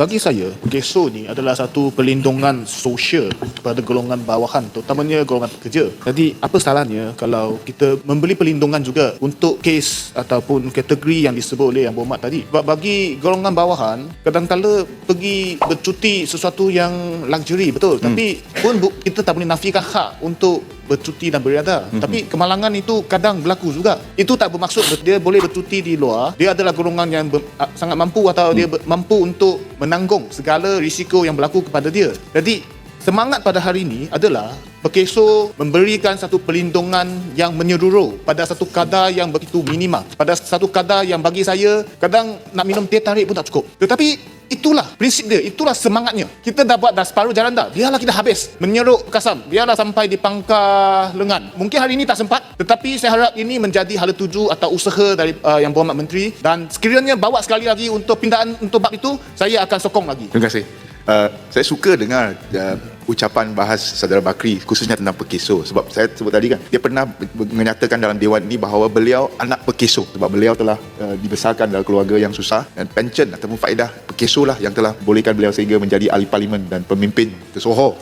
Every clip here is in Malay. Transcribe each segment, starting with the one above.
Bagi saya, GESO ni adalah satu perlindungan sosial kepada golongan bawahan, terutamanya golongan pekerja. Jadi, apa salahnya kalau kita memberi perlindungan juga untuk kes ataupun kategori yang disebut oleh Yang Berhormat tadi. Sebab bagi golongan bawahan, kadang-kala pergi bercuti sesuatu yang luxury, betul. Tapi pun bu- kita tak boleh nafikan hak untuk bercuti dan beriadah. Mhm. Tapi kemalangan itu kadang berlaku juga. Itu tak bermaksud dia boleh bercuti di luar. Dia adalah golongan yang ber, sangat mampu atau dia ber, mampu untuk menanggung segala risiko yang berlaku kepada dia. Jadi semangat pada hari ini adalah Pekeso memberikan satu perlindungan yang menyeluruh pada satu kadar yang begitu minima. Pada satu kadar yang bagi saya kadang nak minum teh tarik pun tak cukup. Tetapi Itulah prinsip dia, itulah semangatnya. Kita dah buat dah separuh jalan dah. Biarlah kita habis menyeruk kasam. Biarlah sampai di pangkar lengan. Mungkin hari ini tak sempat, tetapi saya harap ini menjadi hala tuju atau usaha dari uh, Yang Berhormat Menteri dan sekiranya bawa sekali lagi untuk pindaan untuk bab itu, saya akan sokong lagi. Terima kasih. Uh, saya suka dengar uh, ucapan bahas saudara Bakri khususnya tentang Pekeso sebab saya sebut tadi kan dia pernah menyatakan dalam dewan ini bahawa beliau anak Pekeso sebab beliau telah uh, dibesarkan dalam keluarga yang susah dan pension ataupun faedah Pekeso lah yang telah bolehkan beliau sehingga menjadi ahli parlimen dan pemimpin Kesoho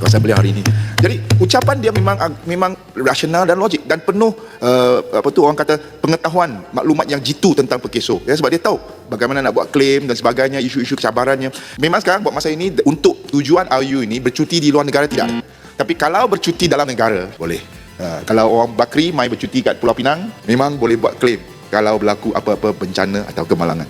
kawasan beliau hari ini. Jadi ucapan dia memang memang rasional dan logik dan penuh uh, apa tu orang kata pengetahuan maklumat yang jitu tentang Pekeso. Ya sebab dia tahu bagaimana nak buat claim dan sebagainya isu-isu kecabarannya. Memang sekarang buat masa ini untuk tujuan RU ini bercuti di luar negara tidak. Tapi kalau bercuti dalam negara boleh. Uh, kalau orang Bakri mai bercuti kat Pulau Pinang memang boleh buat claim kalau berlaku apa-apa bencana atau kemalangan.